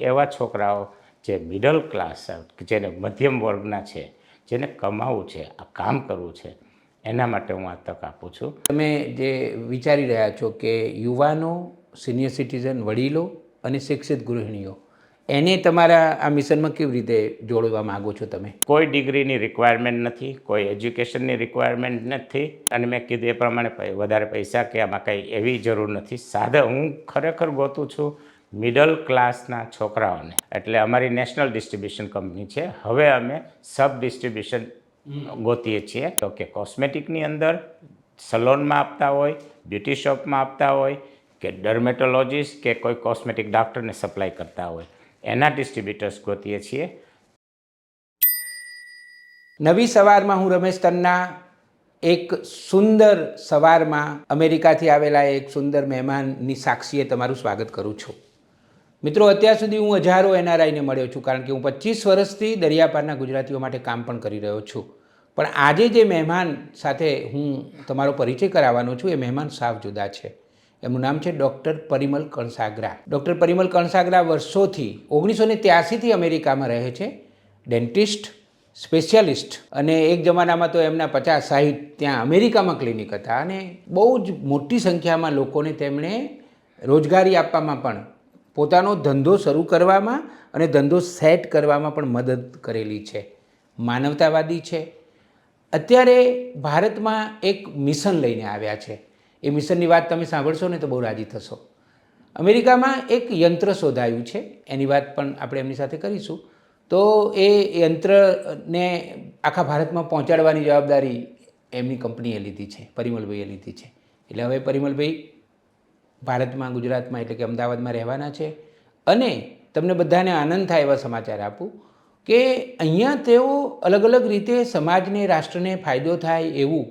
એવા છોકરાઓ જે મિડલ ક્લાસ જેને મધ્યમ વર્ગના છે જેને કમાવું છે આ કામ કરવું છે એના માટે હું આ તક આપું છું. તમે જે વિચારી રહ્યા છો કે યુવાનો સિનિયર સિટીઝન વડીલો અને શિક્ષિત ગૃહિણીઓ એને તમારા આ મિશનમાં કેવી રીતે જોડવા માગો છો તમે? કોઈ ડિગ્રીની રિક્વાયરમેન્ટ નથી કોઈ એજ્યુકેશનની રિક્વાયરમેન્ટ નથી અને મેં કીધું એ પ્રમાણે વધારે પૈસા કે આમાં કંઈ એવી જરૂર નથી. સાદા હું ખરેખર ગોતું છું મિડલ ક્લાસના છોકરાઓને. એટલે અમારી નેશનલ ડિસ્ટ્રીબ્યુશન કંપની છે. હવે અમે સબ ડિસ્ટ્રીબ્યુશન ગોતીએ છીએ. તો કે કોસ્મેટિકની અંદર સલોનમાં આપતા હોય બ્યુટી શોપમાં આપતા હોય કે ડર્મેટોલોજીસ્ટ કે કોઈ કોસ્મેટિક ડૉક્ટરને સપ્લાય કરતા હોય. એના ડિસ્ટ્રીબ્યુટર્સ ગોતીએ છીએ. નવી સવારમાં હું રમેશ તન્ના એક સુંદર સવારમાં અમેરિકાથી આવેલા એક સુંદર મહેમાનની સાક્ષીએ તમારું સ્વાગત કરું છું. મિત્રો, અત્યાર સુધી હું હજારો એનઆરઆઈને મળ્યો છું, કારણ કે હું પચીસ વર્ષથી દરિયાપારના ગુજરાતીઓ માટે કામ પણ કરી રહ્યો છું. પણ આજે જે મહેમાન સાથે હું તમારો પરિચય કરાવવાનો છું, એ મહેમાન સાવ જુદા છે. એમનું નામ છે ડૉક્ટર પરિમલ કણસાગરા. ડૉક્ટર પરિમલ કણસાગરા વર્ષોથી, ઓગણીસો ને ત્યાસીથી અમેરિકામાં રહે છે. ડેન્ટિસ્ટ, સ્પેશિયાલિસ્ટ અને એક જમાનામાં તો એમના પચાસ સાહીઠ ત્યાં અમેરિકામાં ક્લિનિક હતા અને બહુ જ મોટી સંખ્યામાં લોકોને તેમણે રોજગારી આપવામાં પણ પોતાનો ધંધો શરૂ કરવામાં અને ધંધો સેટ કરવામાં પણ મદદ કરેલી છે. માનવતાવાદી છે. અત્યારે ભારતમાં એક મિશન લઈને આવ્યા છે. એ મિશનની વાત તમે સાંભળશો ને તો બહુ રાજી થશો. અમેરિકામાં એક યંત્ર શોધાયું છે. એની વાત પણ આપણે એમની સાથે કરીશું. તો એ યંત્રને આખા ભારતમાં પહોંચાડવાની જવાબદારી એમની કંપનીએ લીધી છે. પરિમલભાઈએ લીધી છે. એટલે હવે પરિમલભાઈ ભારતમાં, ગુજરાતમાં એટલે કે અમદાવાદમાં રહેવાના છે. અને તમને બધાને આનંદ થાય એવા સમાચાર આપું કે અહીંયા તેઓ અલગ અલગ રીતે સમાજને, રાષ્ટ્રને ફાયદો થાય એવું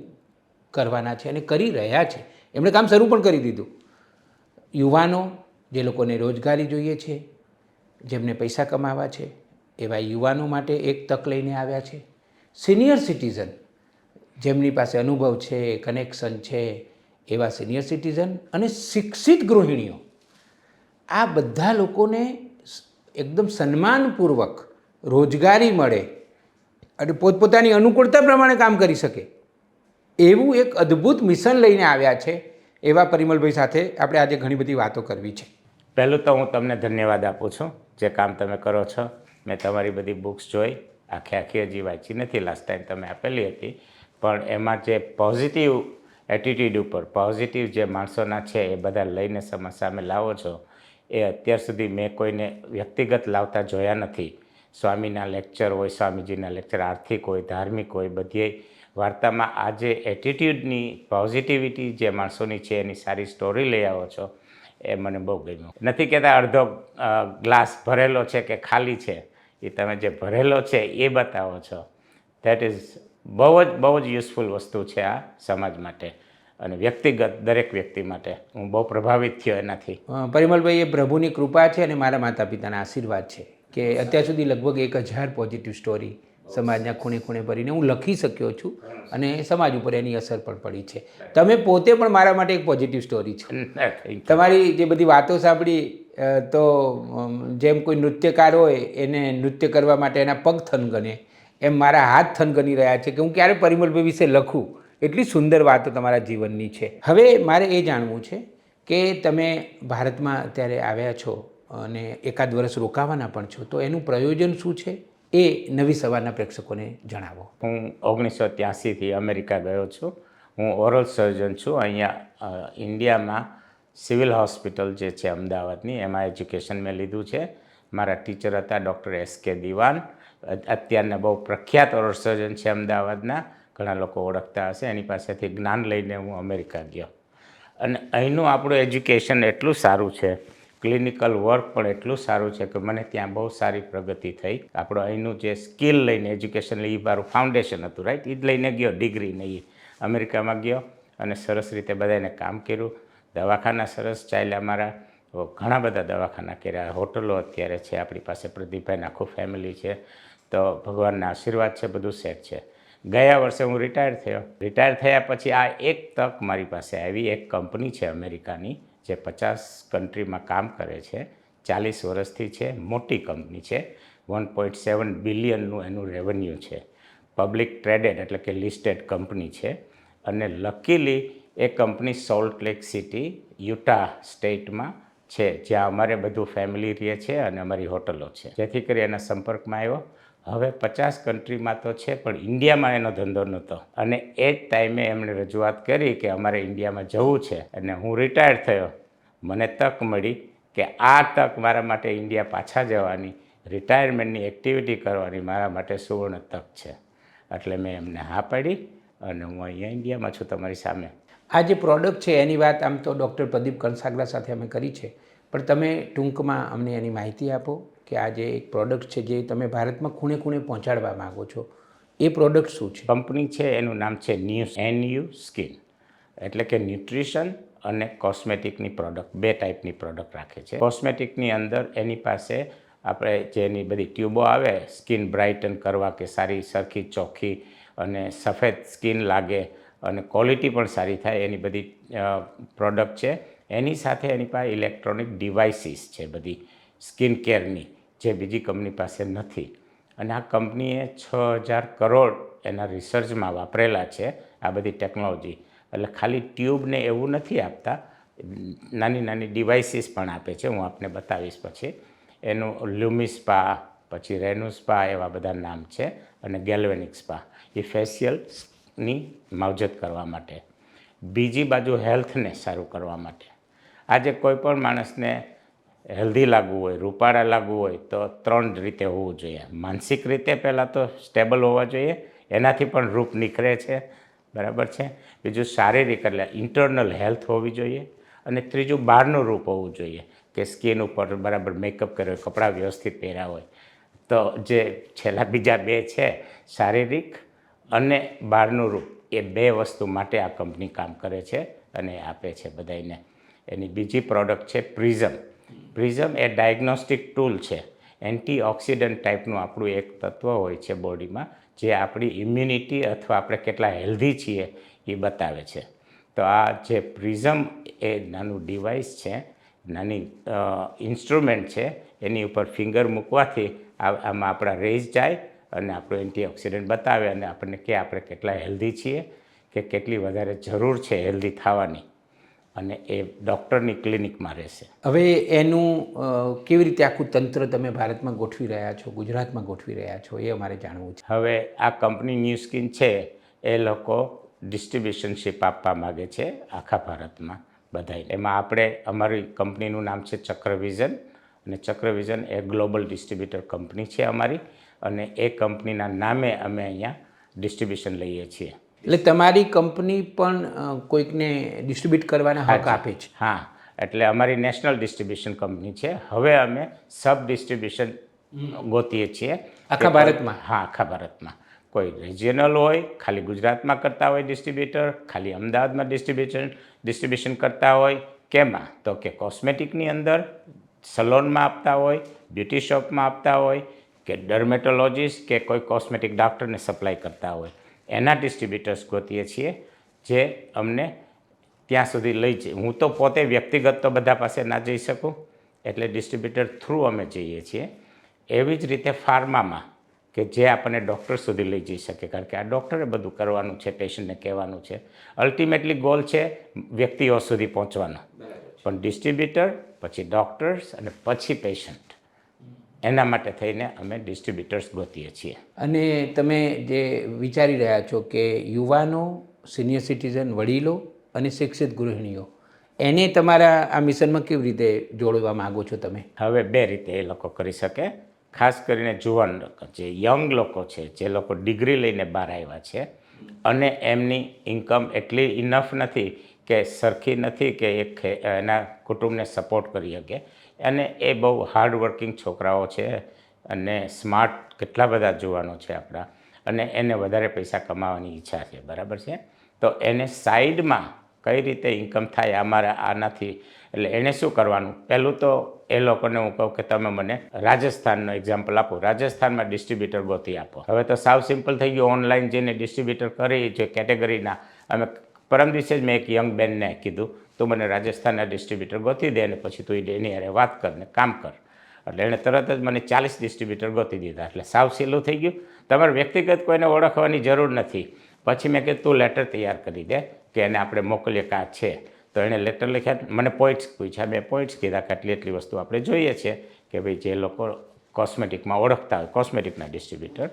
કરવાના છે અને કરી રહ્યા છે. એમણે કામ શરૂ પણ કરી દીધું. યુવાનો, જે લોકોને રોજગારી જોઈએ છે, જેમને પૈસા કમાવા છે, એવા યુવાનો માટે એક તક લઈને આવ્યા છે. સિનિયર સિટીઝન, જેમની પાસે અનુભવ છે, કનેક્શન છે એવા સિનિયર સિટીઝન અને શિક્ષિત ગૃહિણીઓ. આ બધા લોકોને એકદમ સન્માનપૂર્વક રોજગારી મળે અને પોતપોતાની અનુકૂળતા પ્રમાણે કામ કરી શકે. એવું એક અદ્ભુત મિશન લઈને આવ્યા છે એવા પરિમલભાઈ સાથે આપણે આજે ઘણી બધી વાતો કરવી છે. પહેલું તો હું તમને ધન્યવાદ આપું છું. જે કામ તમે કરો છો, મેં તમારી બધી બુક્સ જોઈ. આખે આખી હજી વાંચી નથી લાસ્ટ ટાઈમ તમે આપેલી હતી. પણ એમાં જે પોઝિટિવ એટીટ્યૂડ ઉપર પોઝિટિવ જે માણસોના છે એ બધા લઈને સમાજ સામે લાવો છો, એ અત્યાર સુધી મેં કોઈને વ્યક્તિગત લાવતા જોયા નથી. સ્વામીના લેક્ચર હોય, સ્વામીજીના લેક્ચર આર્થિક હોય, ધાર્મિક હોય, બધી વાર્તામાં આ જે એટીટ્યૂડની પોઝિટિવિટી જે માણસોની છે એની સારી સ્ટોરી લઈ આવો છો, એ મને બહુ ગમ્યું. નથી કહેતા અડધો ગ્લાસ ભરેલો છે કે ખાલી છે, એ તમે જે ભરેલો છે એ બતાવો છો. ધેટ ઇઝ બહુ જ બહુ જ યુઝફુલ વસ્તુ છે આ સમાજ માટે અને વ્યક્તિગત દરેક વ્યક્તિ માટે. હું બહુ પ્રભાવિત થયો એનાથી. પરિમલભાઈ એ પ્રભુની કૃપા છે અને મારા માતા પિતાના આશીર્વાદ છે કે અત્યાર સુધી લગભગ એક હજાર પોઝિટિવ સ્ટોરી સમાજના ખૂણે ખૂણે ભરીને હું લખી શક્યો છું અને સમાજ ઉપર એની અસર પણ પડી છે. તમે પોતે પણ મારા માટે એક પોઝિટિવ સ્ટોરી છે. તમારી જે બધી વાતો સાંભળી તો જેમ કોઈ નૃત્યકાર હોય એને નૃત્ય કરવા માટે એના પગ થનગને એમ મારા હાથ થનગની રહ્યા છે કે હું ક્યારે પરિમલભાઈ વિશે લખું? એટલી સુંદર વાતો તમારા જીવનની છે. હવે મારે એ જાણવું છે કે તમે ભારતમાં અત્યારે આવ્યા છો અને એકાદ વર્ષ રોકાવાના પણ છો, તો એનું પ્રયોજન શું છે? એ નવી સવારના પ્રેક્ષકોને જણાવો. હું ઓગણીસો ત્યાસીથી અમેરિકા ગયો છું. હું ઓરલ સર્જન છું. અહીંયા ઇન્ડિયામાં સિવિલ હોસ્પિટલ જે છે અમદાવાદની, એમાં એજ્યુકેશન મેં લીધું છે. મારા ટીચર હતા ડૉક્ટર એસ કે દિવાન. અત્યારના બહુ પ્રખ્યાત ઓરલ સર્જન છે અમદાવાદના. ઘણા લોકો ઓળખતા હશે. એની પાસેથી જ્ઞાન લઈને હું અમેરિકા ગયો. અને અહીંનું આપણું એજ્યુકેશન એટલું સારું છે. ક્લિનિકલ વર્ક પણ એટલું સારું છે કે મને ત્યાં બહુ સારી પ્રગતિ થઈ. આપણું અહીંનું જે સ્કિલ લઈને એજ્યુકેશન લઈ મારું ફાઉન્ડેશન હતું રાઈટ એ જ લઈને ગયો ડિગ્રી નહીં અમેરિકામાં ગયો અને સરસ રીતે બધાને કામ કર્યું. દવાખાના સરસ ચાલ્યા મારા. ઘણા બધા દવાખાના કર્યા. હોટલો અત્યારે છે આપણી પાસે. પ્રદીપભાઈને આખું ફેમિલી છે. તો ભગવાનના આશીર્વાદ છે, બધું સેટ છે. ગયા વર્ષે હું રિટાયર થયો. રિટાયર થયા પછી આ એક તક મારી પાસે આવી, એક કંપની છે અમેરિકાની, જે પચાસ કન્ટ્રીમાં કામ કરે છે. ચાલીસ વર્ષથી છે, મોટી કંપની છે. વન પોઈન્ટ સેવન બિલિયનનું એનું રેવન્યુ છે. પબ્લિક ટ્રેડેડ એટલે કે લિસ્ટેડ કંપની છે. અને લકીલી એ company salt lake city Utah સ્ટેટમાં છે, જ્યાં અમારે બધું ફેમિલી રહે છે અને અમારી હોટલો છે. જેથી કરી એના સંપર્કમાં આવ્યો. હવે પચાસ કન્ટ્રીમાં તો છે, પણ ઇન્ડિયામાં એનો ધંધો નહોતો. અને એ જ ટાઈમે એમણે રજૂઆત કરી કે અમારે ઇન્ડિયામાં જવું છે. અને હું રિટાયર થયો. મને તક મળી કે આ તક મારા માટે ઇન્ડિયા પાછા જવાની રિટાયરમેન્ટની એક્ટિવિટી કરવાની મારા માટે સુવર્ણ તક છે. એટલે મેં એમને હા પાડી અને હું અહીંયા ઇન્ડિયામાં છું તમારી સામે. આ જે પ્રોડક્ટ છે, એની વાત આમ તો ડૉક્ટર પ્રદીપ કંસાગરા સાથે અમે કરી છે. પણ તમે ટૂંકમાં અમને એની માહિતી આપો. કે આ જે એક પ્રોડક્ટ છે જે તમે ભારતમાં ખૂણે ખૂણે પહોંચાડવા માગો છો, એ પ્રોડક્ટ શું છે? કંપની છે, એનું નામ છે ન્યૂ એન યુ સ્કિન. એટલે કે ન્યુટ્રિશન અને કોસ્મેટિકની પ્રોડક્ટ બે ટાઈપની પ્રોડક્ટ રાખે છે. કોસ્મેટિકની અંદર એની પાસે આપણે જેની બધી ટ્યુબો આવે, સ્કિન બ્રાઇટન કરવા કે સારી સરખી ચોખ્ખી અને સફેદ સ્કિન લાગે અને ક્વોલિટી પણ સારી થાય, એની બધી પ્રોડક્ટ છે. એની સાથે એની પાસે ઇલેક્ટ્રોનિક ડિવાઇસીસ છે બધી, સ્કિન કેરની. જે બીજી કંપની પાસે નથી. અને આ કંપનીએ છ હજાર કરોડ એના રિસર્ચમાં વાપરેલા છે આ બધી ટેકનોલોજી. એટલે ખાલી ટ્યુબને એવું નથી આપતા, નાની નાની ડિવાઇસીસ પણ આપે છે. હું આપને બતાવીશ પછી. એનું લ્યુમિસ્પા પછી રેનુસ્પા એવા બધા નામ છે અને ગેલ્વેનિક સ્પા. એ ફેશિયલની માવજત કરવા માટે. બીજી બાજુ હેલ્થને સારું કરવા માટે. આજે કોઈ પણ માણસને હેલ્ધી લાગવું હોય, રૂપાળા લાગવું હોય, તો ત્રણ રીતે હોવું જોઈએ. માનસિક રીતે પહેલાં તો સ્ટેબલ હોવા જોઈએ, એનાથી પણ રૂપ નીકળે છે, બરાબર છે? બીજું શારીરિક એટલે ઇન્ટરનલ હેલ્થ હોવી જોઈએ અને ત્રીજું બહારનું રૂપ હોવું જોઈએ, કે સ્કિન ઉપર બરાબર મેકઅપ કર્યો હોય કપડાં વ્યવસ્થિત પહેર્યા હોય. તો જે છેલ્લા બીજા બે છે, શારીરિક અને બહારનું રૂપ, એ બે વસ્તુ માટે આ કંપની કામ કરે છે અને આપે છે બધાને એની બીજી પ્રોડક્ટ છે પ્રિઝમ. પ્રિઝમ એ ડાયગ્નોસ્ટિક ટૂલ છે. એન્ટીઓક્સિડન્ટ ટાઈપનું આપણું એક તત્વ હોય છે બોડીમાં, જે આપણી ઇમ્યુનિટી અથવા આપણે કેટલા હેલ્ધી છીએ એ બતાવે છે. તો આ જે પ્રિઝમ એ નાનું ડિવાઇસ છે, નાની ઇન્સ્ટ્રુમેન્ટ છે, એની ઉપર ફિંગર મૂકવાથી આમાં આપણા રેઝ જાય અને આપણું એન્ટીઓક્સિડન્ટ બતાવે અને આપણને કે આપણે કેટલા હેલ્ધી છીએ, કે કેટલી વધારે જરૂર છે હેલ્ધી થવાની અને એ ડૉક્ટરની ક્લિનિકમાં રહેશે. હવે એનું કેવી રીતે આખું તંત્ર તમે ભારતમાં ગોઠવી રહ્યા છો ગુજરાતમાં ગોઠવી રહ્યા છો એ અમારે જાણવું છે. હવે આ કંપની ન્યૂ સ્કિન છે એ લોકો ડિસ્ટ્રીબ્યુશનશીપ આપવા માગે છે આખા ભારતમાં બધાય એમાં આપણે અમારી કંપનીનું નામ છે ચક્રવિઝન અને ચક્રવિઝન એ ગ્લોબલ ડિસ્ટ્રીબ્યુટર કંપની છે અમારી અને એ કંપનીના નામે અમે અહીંયા ડિસ્ટ્રીબ્યુશન લઈએ છીએ. એટલે તમારી કંપની પણ કોઈકને ડિસ્ટ્રીબ્યુટ કરવાના હક આપે છે? હા. એટલે અમારી નેશનલ ડિસ્ટ્રીબ્યુશન કંપની છે. હવે અમે સબ ડિસ્ટ્રીબ્યુશન ગોતીએ છીએ. આખા ભારતમાં? હા આખા ભારતમાં. કોઈ રિજિયનલ હોય ખાલી ગુજરાતમાં કરતા હોય ડિસ્ટ્રીબ્યુટર ખાલી અમદાવાદમાં ડિસ્ટ્રીબ્યુશન ડિસ્ટ્રીબ્યુશન કરતા હોય. કેમાં? તો કે કોસ્મેટિકની અંદર સલોનમાં આપતા હોય બ્યુટી શોપમાં આપતા હોય કે ડર્મેટોલોજીસ્ટ કે કોઈ કોસ્મેટિક ડૉક્ટરને સપ્લાય કરતા હોય. એના ડિસ્ટ્રીબ્યુટર્સ ગોતીએ છીએ જે અમને ત્યાં સુધી લઈ જઈ હું તો પોતે વ્યક્તિગત તો બધા પાસે ના જઈ શકું એટલે ડિસ્ટ્રીબ્યુટર થ્રુ અમે જઈએ છીએ. એવી જ રીતે ફાર્મામાં કે જે આપણને ડૉક્ટર સુધી લઈ જઈ શકે કારણ કે આ ડૉક્ટરે બધું કરવાનું છે પેશન્ટને કહેવાનું છે. અલ્ટિમેટલી ગોલ છે વ્યક્તિઓ સુધી પહોંચવાનો. પણ ડિસ્ટ્રીબ્યુટર પછી ડૉક્ટર્સ અને પછી પેશન્ટ એના માટે થઈને અમે ડિસ્ટ્રીબ્યુટર્સ ગોતીએ છીએ. અને તમે જે વિચારી રહ્યા છો કે યુવાનો સિનિયર સિટીઝન વડીલો અને શિક્ષિત ગૃહિણીઓ એને તમારા આ મિશનમાં કેવી રીતે જોડવા માગો છો તમે? હવે બે રીતે એ લોકો કરી શકે. ખાસ કરીને જુવાન જે યંગ લોકો છે જે લોકો ડિગ્રી લઈને બહાર આવ્યા છે અને એમની ઇન્કમ એટલી ઇનફ નથી કે સરખી નથી કે એક એના કુટુંબને સપોર્ટ કરી શકે. અને એ બહુ હાર્ડવર્કિંગ છોકરાઓ છે અને સ્માર્ટ કેટલા બધા જોવાનો છે આપણા. અને એને વધારે પૈસા કમાવાની ઈચ્છા છે, બરાબર છે? તો એને સાઈડમાં કઈ રીતે ઇન્કમ થાય અમારા આનાથી, એટલે એણે શું કરવાનું? પહેલું તો એ લોકોને હું કહું કે તમે મને રાજસ્થાનનો એક્ઝામ્પલ આપો. રાજસ્થાનમાં ડિસ્ટ્રીબ્યુટર ગોતી આપો. હવે તો સાવ સિમ્પલ થઈ ગયું. ઓનલાઈન જેને ડિસ્ટ્રીબ્યુટર કરી જે કેટેગરીના અમે પરમ દિવસે જ મેં એક યંગ બેનને કીધું તું મને રાજસ્થાનના ડિસ્ટ્રીબ્યુટર ગોતી દે અને પછી તું એની હારે વાત કર ને કામ કર. એટલે એણે તરત જ મને ચાલીસ ડિસ્ટ્રીબ્યુટર ગોતી દીધા. એટલે સાવ સહેલું થઈ ગયું. તમારે વ્યક્તિગત કોઈને ઓળખવાની જરૂર નથી. પછી મેં કીધું, તું લેટર તૈયાર કરી દે કે એને આપણે મોકલીએ કાં છે. તો એણે લેટર લખ્યા. મને પોઈન્ટ્સ પૂછ્યા. મેં પોઈન્ટ્સ કીધા કે આટલી એટલી વસ્તુ આપણે જોઈએ છે કે ભાઈ જે લોકો કોસ્મેટિકમાં ઓળખતા હોય કોસ્મેટિકના ડિસ્ટ્રીબ્યુટર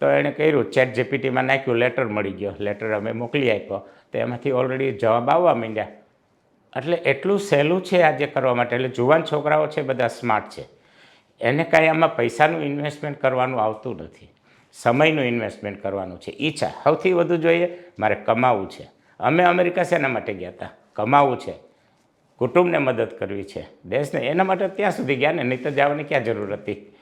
તો એણે કર્યું. ચેટ જીપીટીમાં નાખ્યું. લેટર મળી ગયો. લેટર અમે મોકલી આપ્યો. તો એમાંથી ઓલરેડી જવાબ આવવા માંડ્યા. એટલે એટલું સહેલું છે આજે કરવા માટે. એટલે જુવાન છોકરાઓ છે બધા સ્માર્ટ છે. એને કાંઈ આમાં પૈસાનું ઇન્વેસ્ટમેન્ટ કરવાનું આવતું નથી. સમયનું ઇન્વેસ્ટમેન્ટ કરવાનું છે. ઈચ્છા સૌથી વધુ જોઈએ મારે કમાવું છે. અમે અમેરિકા શેના માટે ગયા હતા? કમાવું છે. કુટુંબને મદદ કરવી છે. દેશને એના માટે ત્યાં સુધી ગયા ને, નહીં તો જવાની ક્યાં જરૂર હતી?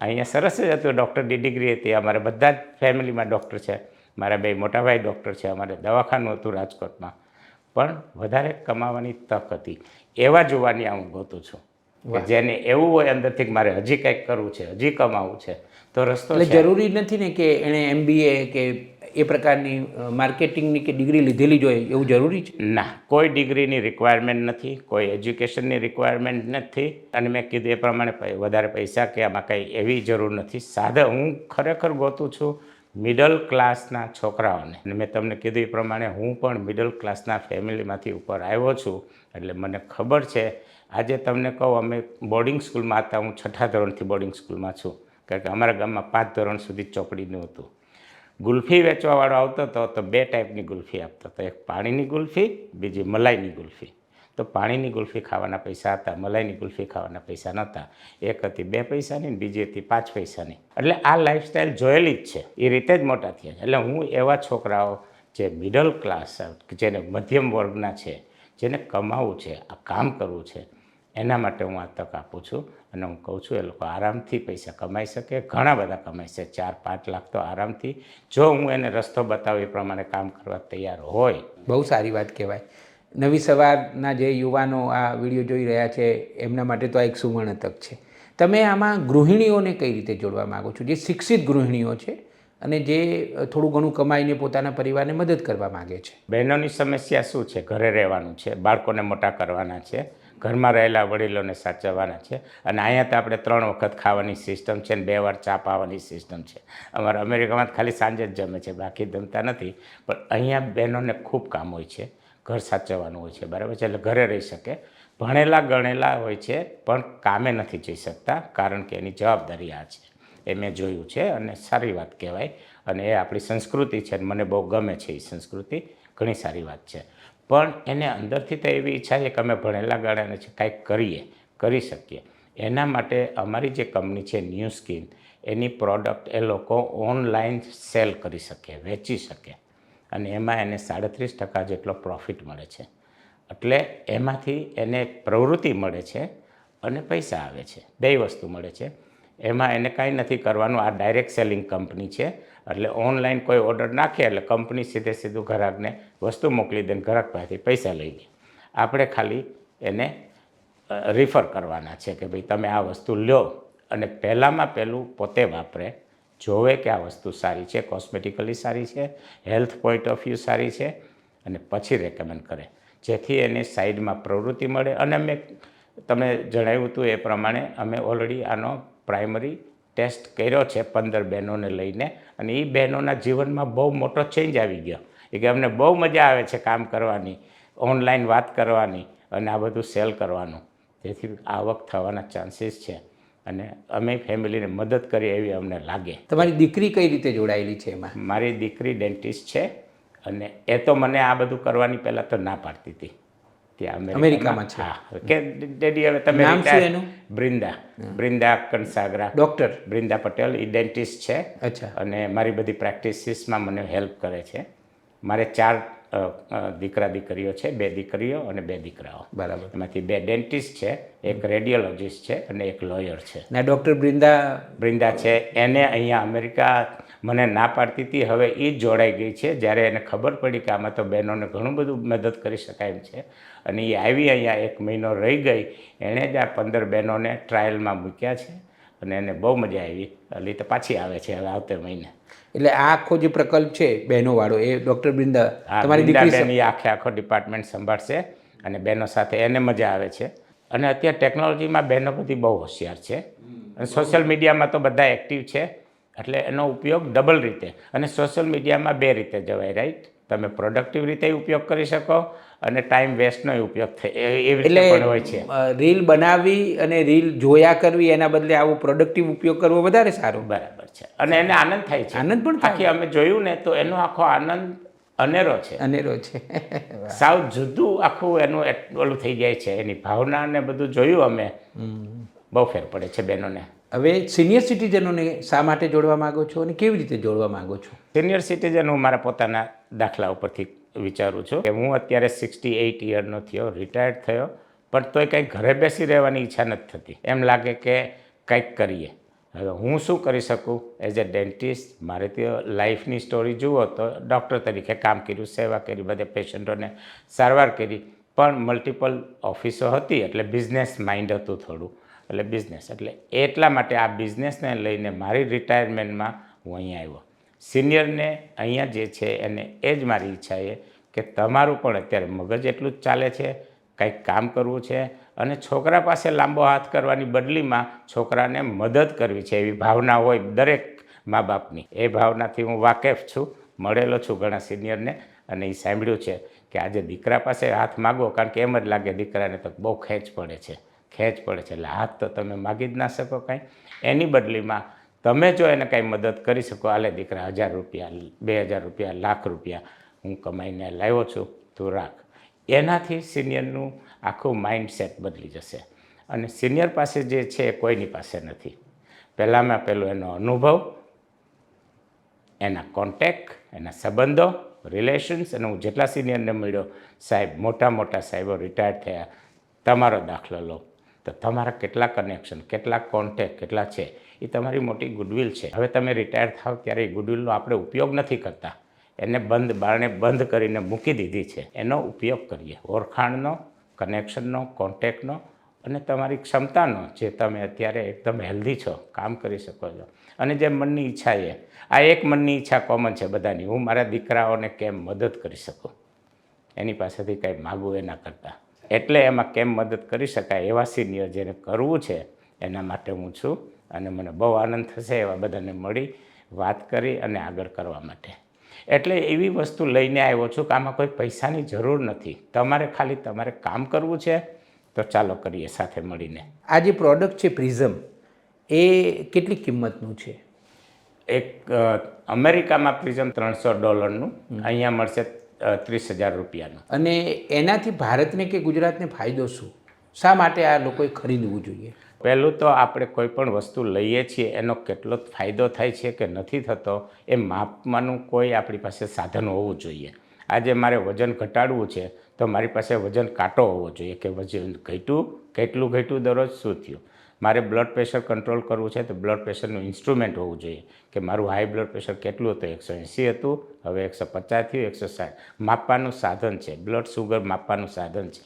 અહીંયા સરસ જ હતું. ડૉક્ટરની ડિગ્રી હતી. અમારે બધા જ ફેમિલીમાં ડૉક્ટર છે. મારા બે મોટાભાઈ ડૉક્ટર છે. અમારે દવાખાનું હતું રાજકોટમાં. પણ વધારે કમાવાની તક હતી. એવા જોવાની હું ગોતું છું. કે જેને એવું હોય અંદરથી મારે હજી કંઈક કરવું છે હજી કમાવું છે તો રસ્તો એટલે જરૂરી નથી ને કે એણે એમબીએ કે એ પ્રકારની માર્કેટિંગની કે ડિગ્રી લીધેલી જ હોય એવું જરૂરી છે? ના કોઈ ડિગ્રીની રિક્વાયરમેન્ટ નથી કોઈ એજ્યુકેશનની રિક્વાયરમેન્ટ નથી. અને મેં કીધું એ પ્રમાણે વધારે પૈસા કે આમાં કંઈ એવી જરૂર નથી. સાદા હું ખરેખર ગોતું છું મિડલ ક્લાસના છોકરાઓને. અને મેં તમને કીધું એ પ્રમાણે હું પણ મિડલ ક્લાસના ફેમિલીમાંથી ઉપર આવ્યો છું. એટલે મને ખબર છે, આજે તમને કહું, અમે બોર્ડિંગ સ્કૂલમાં હતા, હું છઠ્ઠા ધોરણથી બોર્ડિંગ સ્કૂલમાં છું. કારણ કે અમારા ગામમાં પાંચ ધોરણ સુધી ચોપડીનું હતું. ગુલ્ફી વેચવાવાળો આવતો હતો તો બે ટાઈપની ગુલ્ફી આપતો હતો. એક પાણીની ગુલ્ફી, બીજી મલાઈની ગુલ્ફી. તો પાણીની ગુલ્ફી ખાવાના પૈસા હતા, મલાઈની ગુલ્ફી ખાવાના પૈસા નહોતા. એક હતી બે પૈસાની ને બીજી હતી પાંચ પૈસાની. એટલે આ લાઈફસ્ટાઈલ જોયેલી જ છે. એ રીતે જ મોટા થયા એટલે હું એવા છોકરાઓ જે મિડલ ક્લાસ જેને મધ્યમ વર્ગના છે, જેને કમાવું છે, આ કામ કરવું છે, એના માટે હું આ તક આપું છું. અને હું કહું છું, એ લોકો આરામથી પૈસા કમાઈ શકે. ઘણા બધા કમાઈ શકે. ચાર, પાંચ લાખ તો આરામથી. જો હું એને રસ્તો બતાવું એ પ્રમાણે કામ કરવા તૈયાર હોય. બહુ સારી વાત કહેવાય. નવી સવારના જે યુવાનો આ વીડિયો જોઈ રહ્યા છે, એમના માટે તો આ એક સુવર્ણ તક છે. તમે આમાં ગૃહિણીઓને કઈ રીતે જોડવા માગો છો? જે શિક્ષિત ગૃહિણીઓ છે અને જે થોડું ઘણું કમાઈને પોતાના પરિવારને મદદ કરવા માગે છે. બહેનોની સમસ્યા શું છે? ઘરે રહેવાનું છે, બાળકોને મોટા કરવાના છે, ઘરમાં રહેલા વડીલોને સાચવવાના છે અને અહીંયા તો આપણે ત્રણ વખત ખાવાની સિસ્ટમ છે ને બે વાર ચા પાવાની સિસ્ટમ છે. અમારા અમેરિકામાં ખાલી સાંજે જ જમે છે, બાકી જમતા નથી. પણ અહીંયા બહેનોને ખૂબ કામ હોય છે. ઘર સાચવવાનું હોય છે, બરાબર છે? એટલે ઘરે રહી શકે. ભણેલા, ગણેલા હોય છે, પણ કામે નથી જઈ શકતા, કારણ કે એની જવાબદારી આ છે. એ મેં જોયું છે અને સારી વાત કહેવાય. અને એ આપણી સંસ્કૃતિ છે મને બહુ ગમે છે એ સંસ્કૃતિ. ઘણી સારી વાત છે. પણ એને અંદરથી તો એવી ઈચ્છા છે કે અમે ભણેલા, ગણેલા છે, કાંઈક કરીએ, કરી શકીએ. એના માટે અમારી જે કંપની છે, ન્યૂ સ્કીન, એની પ્રોડક્ટ એ લોકો ઓનલાઈન સેલ કરી શકે, વેચી શકે. અને એમાં એને સાડત્રીસ ટકા જેટલો પ્રોફિટ મળે છે. એટલે એમાંથી એને પ્રવૃત્તિ મળે છે અને પૈસા આવે છે. બે વસ્તુ મળે છે. એમાં એને કાંઈ નથી કરવાનું. આ ડાયરેક્ટ સેલિંગ કંપની છે. એટલે ઓનલાઈન કોઈ ઓર્ડર નાખે એટલે કંપની સીધે સીધું ગ્રાહકને વસ્તુ મોકલી દે ગ્રાહક પાસેથી પૈસા લઈ લે. આપણે ખાલી એને રિફર કરવાના છે કે ભાઈ તમે આ વસ્તુ લ્યો અને પહેલાંમાં પહેલું પોતે વાપરે જોવે કે આ વસ્તુ સારી છે કોસ્મેટિકલી સારી છે હેલ્થ પોઈન્ટ ઓફ વ્યૂ સારી છે અને પછી રેકમેન્ડ કરે. જેથી એને સાઈડમાં પ્રવૃત્તિ મળે. અને મેં તમે જણાવ્યું હતું એ પ્રમાણે અમે ઓલરેડી આનો પ્રાઇમરી ટેસ્ટ કર્યો છે પંદર બહેનોને લઈને. અને એ બહેનોના જીવનમાં બહુ મોટો ચેન્જ આવી ગયો. એ કે અમને બહુ મજા આવે છે કામ કરવાની ઓનલાઈન વાત કરવાની અને આ બધું સેલ કરવાનું. જેથી આવક થવાના ચાન્સીસ છે. અને અમે ફેમિલીને મદદ કરીએ એવી અમને લાગે. તમારી દીકરી કઈ રીતે જોડાયેલી છે એમાં? મારી દીકરી ડેન્ટિસ્ટ છે અને એ તો મને આ બધું કરવાની પહેલાં તો ના પાડતી હતી. ત્યાં અમેરિકામાં છે. કે ડેડી હવે તમે નામ શું એનું? બ્રિંદા. બ્રિંદા કણસાગરા ડૉક્ટર. બ્રિંદા પટેલ એ ડેન્ટિસ્ટ છે. અચ્છા. અને મારી બધી પ્રેક્ટિસીસમાં મને હેલ્પ કરે છે. મારે ચાર દીકરા દીકરીઓ છે બે દીકરીઓ અને બે દીકરાઓ. બરાબર. એમાંથી બે ડેન્ટિસ્ટ છે એક રેડિયોલોજિસ્ટ છે અને એક લોયર છે. ને ડૉક્ટર બ્રિંદા બ્રિંદા છે. એને અહીંયા અમેરિકા મને ના પાડતી હતી હવે એ જ જોડાઈ ગઈ છે. જ્યારે એને ખબર પડી કે આમાં તો બહેનોને ઘણું બધું મદદ કરી શકાય એમ છે. અને એ આવી અહીંયા એક મહિનો રહી ગઈ. એણે જ આ પંદર બહેનોને ટ્રાયલમાં મૂક્યા છે અને એને બહુ મજા આવી. એટલે ઈ તો પાછી આવે છે હવે આવતે મહિને. એટલે આ આખો જે પ્રકલ્પ છે બહેનોવાળો એ ડૉક્ટર બિંદા તમારી દીકરી આખે આખો ડિપાર્ટમેન્ટ સંભાળશે અને બહેનો સાથે એને મજા આવે છે. અને અત્યારે ટેકનોલોજીમાં બહેનો બધી બહુ હોશિયાર છે. અને સોશિયલ મીડિયામાં તો બધા એક્ટિવ છે. એટલે એનો ઉપયોગ ડબલ રીતે. અને સોશિયલ મીડિયામાં બે રીતે જવાય રાઈટ તમે પ્રોડક્ટિવ રીતે ઉપયોગ કરી શકો અને ટાઈમ વેસ્ટનો ઉપયોગ થાય. એ- એવી રીતે પણ હોય છે. રીલ બનાવવી અને રીલ જોયા કરવી એના બદલે આવો પ્રોડક્ટિવ ઉપયોગ કરવો વધારે સારો. બરાબર છે. અને એને આનંદ થાય છે. આનંદ પણ થાય. આખી અમે જોયું ને તો એનો આખો આનંદ અનેરો છે. અનેરો છે. સાવ જુદું આખું એનું ઓલું થઈ જાય છે. એની ભાવના ને બધું જોયું અમે. બહુ ફેર પડે છે બહેનોને. હવે સિનિયર સિટીઝનોને શા માટે જોડવા માગો છો અને કેવી રીતે જોડવા માગો છો? સિનિયર સિટીઝન હું મારા પોતાના દાખલા ઉપરથી વિચારું છું કે હું અત્યારે સિક્સટી એઇટ ઇયરનો થયો રિટાયર્ડ થયો, પણ તોય કંઈક ઘરે બેસી રહેવાની ઈચ્છા નથી થતી. એમ લાગે કે કંઈક કરીએ. હવે હું શું કરી શકું? એઝ એ ડેન્ટિસ્ટ મારે તો લાઈફની સ્ટોરી જુઓ તો ડૉક્ટર તરીકે કામ કર્યું, સેવા કરી, બધે પેશન્ટોને સારવાર કરી, પણ મલ્ટિપલ ઓફિસો હતી, એટલે બિઝનેસ માઇન્ડ હતું થોડું. એટલે બિઝનેસ એટલે એટલા માટે આ બિઝનેસને લઈને મારી રિટાયરમેન્ટમાં હું અહીં આવ્યો. સિનિયરને અહીંયા જે છે એને એ જ મારી ઈચ્છા એ કે તમારું પણ અત્યારે મગજ એટલું જ ચાલે છે, કંઈક કામ કરવું છે અને છોકરા પાસે લાંબો હાથ કરવાની બદલીમાં છોકરાને મદદ કરવી છે એવી ભાવના હોય દરેક મા બાપની એ ભાવનાથી હું વાકેફ છું, મળેલો છું ઘણા સિનિયરને અને એ સાંભળ્યું છે કે આજે દીકરા પાસે હાથ માગો કારણ કે એમ જ લાગે દીકરાને તો બહુ ખેંચ પડે છે, ખેંચ પડે છે. એટલે હાથ તો તમે માગી જ ના શકો કાંઈ. એની બદલીમાં તમે જો એને કાંઈ મદદ કરી શકો, આલે દીકરા, હજાર રૂપિયા, બે હજાર રૂપિયા, લાખ રૂપિયા હું કમાઈને લાવ્યો છું, તું રાખ. એનાથી સિનિયરનું આખું માઇન્ડસેટ બદલી જશે. અને સિનિયર પાસે જે છે એ કોઈની પાસે નથી. પહેલાંમાં પહેલું એનો અનુભવ, એના કોન્ટેક એના સંબંધો રિલેશન્સ અને હું જેટલા સિનિયરને મળ્યો, સાહેબ મોટા મોટા સાહેબો રિટાયર્ડ થયા, તમારો દાખલો લો. તો તમારા કેટલા કનેક્શન કેટલા કોન્ટેક કેટલા છે, એ તમારી મોટી ગુડવિલ છે. હવે તમે રિટાયર થાવ ત્યારે એ ગુડવિલનો આપણે ઉપયોગ નથી કરતા. એને બંધ, બારણે બંધ કરીને મૂકી દીધી છે. એનો ઉપયોગ કરીએ. ઓળખાણનો કનેક્શનનો કોન્ટેક્ટનો અને તમારી ક્ષમતાનો, જે તમે અત્યારે એકદમ હેલ્ધી છો, કામ કરી શકો છો. અને જે મનની ઈચ્છા એ, આ એક મનની ઈચ્છા કોમન છે બધાની. હું મારા દીકરાઓને કેમ મદદ કરી શકું? એની પાસેથી કંઈ માગવું એના કરતાં. એટલે એમાં કેમ મદદ કરી શકાય એવા સિનિયર જેને કરવું છે એના માટે હું છું અને મને બહુ આનંદ થશે એવા બધાને મળી વાત કરી અને આગળ કરવા માટે. એટલે એવી વસ્તુ લઈને આવ્યો છું કે આમાં કોઈ પૈસાની જરૂર નથી. તમારે ખાલી તમારે કામ કરવું છે તો ચાલો કરીએ સાથે મળીને. આ જે પ્રોડક્ટ છે પ્રિઝમ એ કેટલી કિંમતનું છે? એક અમેરિકામાં પ્રિઝમ ત્રણસો ડોલરનું અહીંયા મળશે ત્રીસ હજાર રૂપિયાનો. અને એનાથી ભારતને કે ગુજરાતને ફાયદો શું? શા માટે આ લોકોએ ખરીદવું જોઈએ? પહેલું તો આપણે કોઈ પણ વસ્તુ લઈએ છીએ એનો કેટલો ફાયદો થાય છે કે નથી થતો એ માપવાનું કોઈ આપણી પાસે સાધન હોવું જોઈએ. આજે મારે વજન ઘટાડવું છે તો મારી પાસે વજન કાંટો હોવો જોઈએ કે વજન ઘટ્યું કેટલું ઘટ્યું દરરોજ શું થયું? મારે બ્લડ પ્રેશર કંટ્રોલ કરવું છે તો બ્લડ પ્રેશરનું ઇન્સ્ટ્રુમેન્ટ હોવું જોઈએ. કે મારું હાઈ બ્લડ પ્રેશર કેટલું હતું? એકસો એંસી હતું હવે એકસો પચાસ થયું એકસો સાઠ. માપવાનું સાધન છે. બ્લડ સુગર માપવાનું સાધન છે.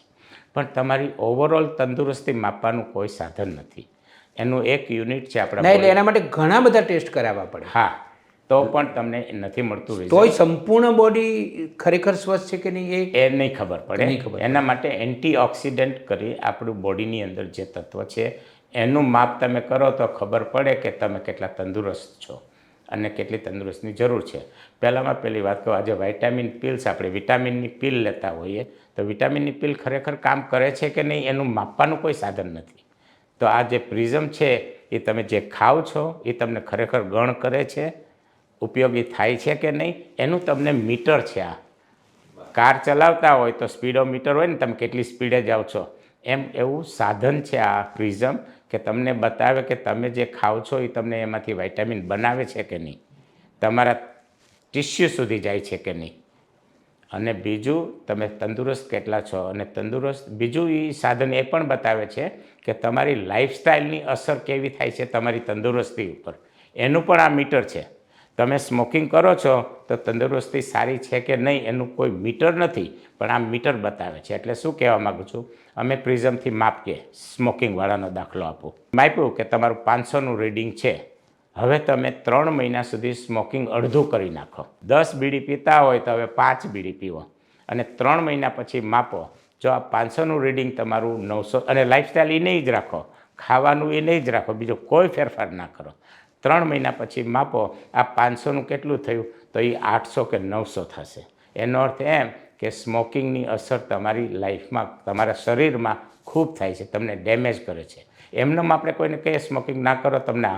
પણ તમારી ઓવરઓલ તંદુરસ્તી માપવાનું કોઈ સાધન નથી. એનું એક યુનિટ છે આપણે એટલે એના માટે ઘણા બધા ટેસ્ટ કરાવવા પડે. હા તો પણ તમને નથી મળતું. તોય સંપૂર્ણ બોડી ખરેખર સ્વસ્થ છે કે નહીં એ? નહીં ખબર નહીં પડે. ખબર એના માટે એન્ટીઓક્સિડન્ટ કરી આપણું બોડીની અંદર જે તત્વ છે એનું માપ તમે કરો તો ખબર પડે કે તમે કેટલા તંદુરસ્ત છો અને કેટલી તંદુરસ્તની જરૂર છે. પહેલાંમાં પહેલી વાત કહું, આજે વિટામિન પિલ્સ આપણે વિટામિનની પિલ લેતા હોઈએ તો વિટામિનની પિલ ખરેખર કામ કરે છે કે નહીં એનું માપવાનું કોઈ સાધન નથી. તો આ જે પ્રિઝમ છે એ તમે જે ખાવ છો એ તમને ખરેખર ગણ કરે છે, ઉપયોગી થાય છે કે નહીં, એનું તમને મીટર છે આ. કાર ચલાવતા હોય તો સ્પીડોમીટર હોય ને, તમે કેટલી સ્પીડે જાઓ છો. એમ એવું સાધન છે આ પ્રિઝમ કે તમને બતાવે કે તમે જે ખાઓ છો એ તમને એમાંથી વિટામિન બનાવે છે કે નહીં? તમારા ટિશ્યુ સુધી જાય છે કે નહીં? અને બીજું, તમે તંદુરસ્ત કેટલા છો? અને તંદુરસ્ત, બીજું એ સાધન એ પણ બતાવે છે કે તમારી લાઇફસ્ટાઈલની અસર કેવી થાય છે તમારી તંદુરસ્તી ઉપર? એનું પણ આ મીટર છે. તમે સ્મોકિંગ કરો છો, તો તંદુરસ્તી સારી છે કે નહીં એનું કોઈ મીટર નથી, પણ આ મીટર બતાવે છે. એટલે શું કહેવા માગું છું? અમે પ્રિઝમથી માપીએ સ્મોકિંગવાળાનો દાખલો આપું. માપ્યું કે તમારું પાંચસોનું રીડિંગ છે. હવે તમે ત્રણ મહિના સુધી સ્મોકિંગ અડધું કરી નાખો. દસ બીડી પીતા હોય તો હવે પાંચ બીડી પીવો. અને ત્રણ મહિના પછી માપો. જો આ પાંચસોનું રીડિંગ તમારું નવસો, અને લાઇફસ્ટાઈલ એ નહીં જ રાખો. ખાવાનું એ નહીં જ રાખો. બીજો કોઈ ફેરફાર ના કરો. ત્રણ મહિના પછી માપો, આ પાંચસોનું કેટલું થયું? તો એ આઠસો કે નવસો થશે. એનો અર્થ એમ કે સ્મોકિંગની અસર તમારી લાઈફમાં, તમારા શરીરમાં ખૂબ થાય છે, તમને ડેમેજ કરે છે. એમનેમ આપણે કોઈને કહીએ, સ્મોકિંગ ના કરો, તમને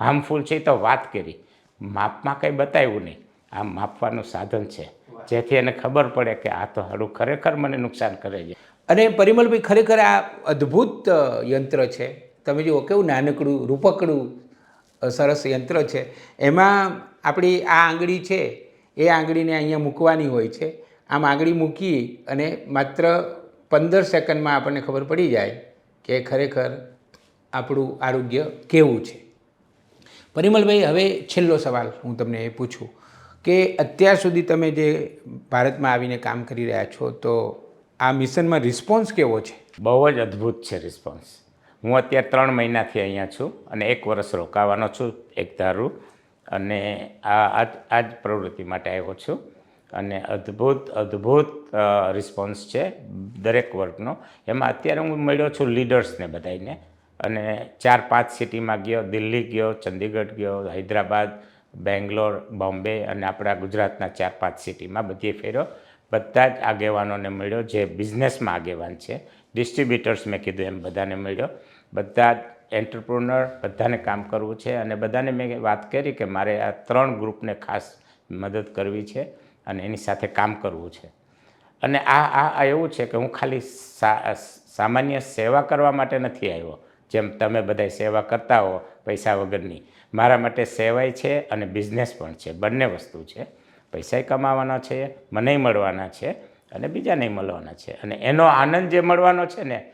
હાર્મફુલ છે તો વાત કરી. માપમાં કંઈ બતાવ્યું નહીં. આ માપવાનું સાધન છે. જેથી એને ખબર પડે કે આ તો હાડું ખરેખર મને નુકસાન કરે છે. અને પરિમલભાઈ, ખરેખર આ અદ્ભુત યંત્ર છે. તમે જુઓ, કેવું નાનકડું, રૂપકડું સરસ યંત્ર છે. એમાં આપણી આ આંગળી છે, એ આંગળીને અહીંયા મૂકવાની હોય છે. આમ આંગળી મૂકી અને માત્ર પંદર સેકન્ડમાં આપણને ખબર પડી જાય કે ખરેખર આપણું આરોગ્ય કેવું છે. પરિમલભાઈ, હવે છેલ્લો સવાલ હું તમને એ પૂછું કે અત્યાર સુધી તમે જે ભારતમાં આવીને કામ કરી રહ્યા છો, તો આ મિશનમાં રિસ્પોન્સ કેવો છે? બહુ જ અદ્ભુત છે રિસ્પોન્સ હું અત્યારે ત્રણ મહિનાથી અહીંયા છું અને એક વર્ષ રોકાવાનો છું, એક ધારું અને આ આજ આ જ પ્રવૃત્તિ માટે આવ્યો છું. અને અદ્ભુત અદ્ભુત રિસ્પોન્સ છે દરેક વર્ગનો. એમાં અત્યારે હું મળ્યો છું લીડર્સને બધાને અને ચાર, પાંચ સિટીમાં ગયો, દિલ્હી ગયો, ચંદીગઢ ગયો, હૈદરાબાદ, બેંગ્લોર, બોમ્બે અને આપણા ગુજરાતના ચાર, પાંચ સિટીમાં બધીએ ફેર્યો. બધા જ આગેવાનોને મળ્યો, જે બિઝનેસમાં આગેવાન છે. ડિસ્ટ્રીબ્યુટર્સ મેં કીધું એમ બધાને મળ્યો. બધા જ એન્ટરપ્રોનર બધાને કામ કરવું છે અને બધાને મેં વાત કરી કે મારે આ ત્રણ ગ્રુપને ખાસ મદદ કરવી છે અને એની સાથે કામ કરવું છે. અને આ આ એવું છે કે હું ખાલી સામાન્ય સેવા કરવા માટે નથી આવ્યો. જેમ તમે બધા સેવા કરતા હો પૈસા વગરની. મારા માટે સેવાય છે અને બિઝનેસ પણ છે. બંને વસ્તુ છે. પૈસાય કમાવાના છે મનેય મળવાના છે અને બીજાને મળવાના છે. અને એનો આનંદ જે મળવાનો છે ને,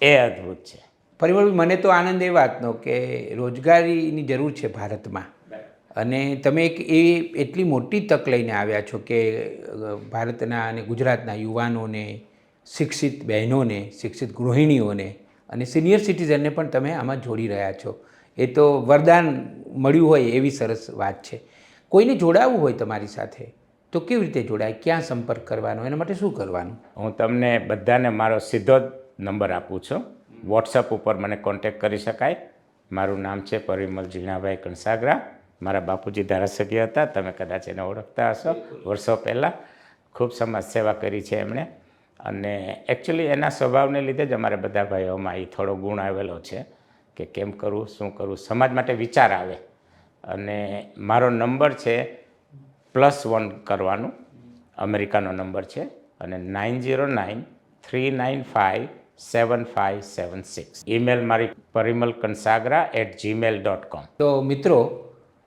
એ અદ્ભુત છે. પરિમલભાઈ મને તો આનંદ એ વાતનો કે રોજગારીની જરૂર છે ભારતમાં. અને તમે એક એ એટલી મોટી તક લઈને આવ્યા છો કે ભારતના અને ગુજરાતના યુવાનોને શિક્ષિત બહેનોને શિક્ષિત ગૃહિણીઓને અને સિનિયર સિટીઝનને પણ તમે આમાં જોડી રહ્યા છો. એ તો વરદાન મળ્યું હોય એવી સરસ વાત છે. કોઈને જોડાવવું હોય તમારી સાથે? તો કેવી રીતે જોડાય? ક્યાં સંપર્ક કરવાનો? એના માટે શું કરવાનું? હું તમને બધાને મારો સીધો જ નંબર આપું છું. વોટ્સઅપ ઉપર મને કોન્ટેક કરી શકાય. મારું નામ છે પરિમલ ઝીણાભાઈ કણસાગરા. મારા બાપુજી ધારાસભ્ય હતા. તમે કદાચ એને ઓળખતા હશો. વર્ષો પહેલાં ખૂબ સમાજ સેવા કરી છે એમણે. અને એકચ્યુઅલી એના સ્વભાવને લીધે જ અમારે બધા ભાઈઓમાં એ થોડો ગુણ આવેલો છે કે કેમ કરવું શું કરવું સમાજ માટે વિચાર આવે. અને મારો નંબર છે પ્લસ વન કરવાનું. અમેરિકાનો નંબર છે. અને nine zero nine three nine five seven five seven six email મારી Parimal Kansagara at Gmail dot com તો મિત્રો,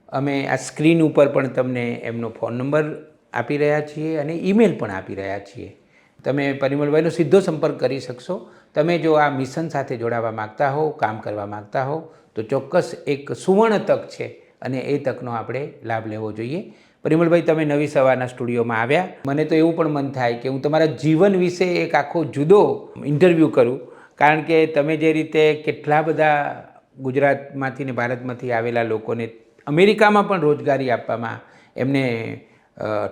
અમે આ સ્ક્રીન ઉપર પણ તમને એમનો ફોન નંબર આપી રહ્યા છીએ અને ઈમેલ પણ આપી રહ્યા છીએ. તમે પરિમલભાઈનો સીધો સંપર્ક કરી શકશો. તમે જો આ મિશન સાથે જોડાવા માગતા હો કામ કરવા માગતા હો તો ચોક્કસ એક સુવર્ણ તક છે અને એ તકનો આપણે લાભ લેવો જોઈએ. પરિમલભાઈ, તમે નવી સવારના સ્ટુડિયોમાં આવ્યા. મને તો એવું પણ મન થાય કે હું તમારા જીવન વિશે એક આખો જુદો ઇન્ટરવ્યૂ કરું. કારણ કે તમે જે રીતે કેટલા બધા ગુજરાતમાંથી ને ભારતમાંથી આવેલા લોકોને અમેરિકામાં પણ રોજગારી આપવામાં, એમને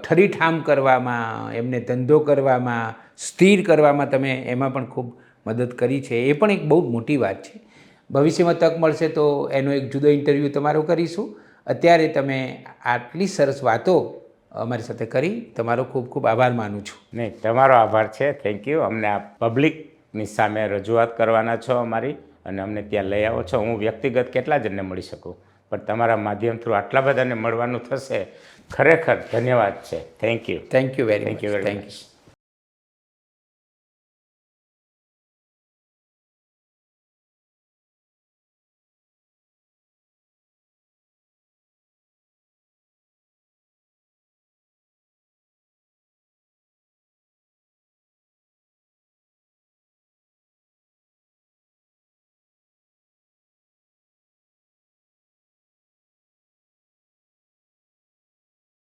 ઠરીઠામ કરવામાં, એમને ધંધો કરવામાં, સ્થિર કરવામાં તમે એમાં પણ ખૂબ મદદ કરી છે. એ પણ એક બહુ મોટી વાત છે. ભવિષ્યમાં તક મળશે તો એનો એક જુદો ઇન્ટરવ્યૂ તમારો કરીશું. અત્યારે તમે આટલી સરસ વાતો અમારી સાથે કરી. તમારો ખૂબ ખૂબ આભાર માનું છું. નહીં તમારો આભાર છે. થેન્ક યુ અમને આ પબ્લિકની સામે રજૂઆત કરવાના છો અમારી અને અમને ત્યાં લઈ આવો છો. હું વ્યક્તિગત કેટલા જણને મળી શકું? પણ તમારા માધ્યમ થ્રુ આટલા બધાને મળવાનું થશે. ખરેખર ધન્યવાદ છે. Thank you thank you very thank you very thank much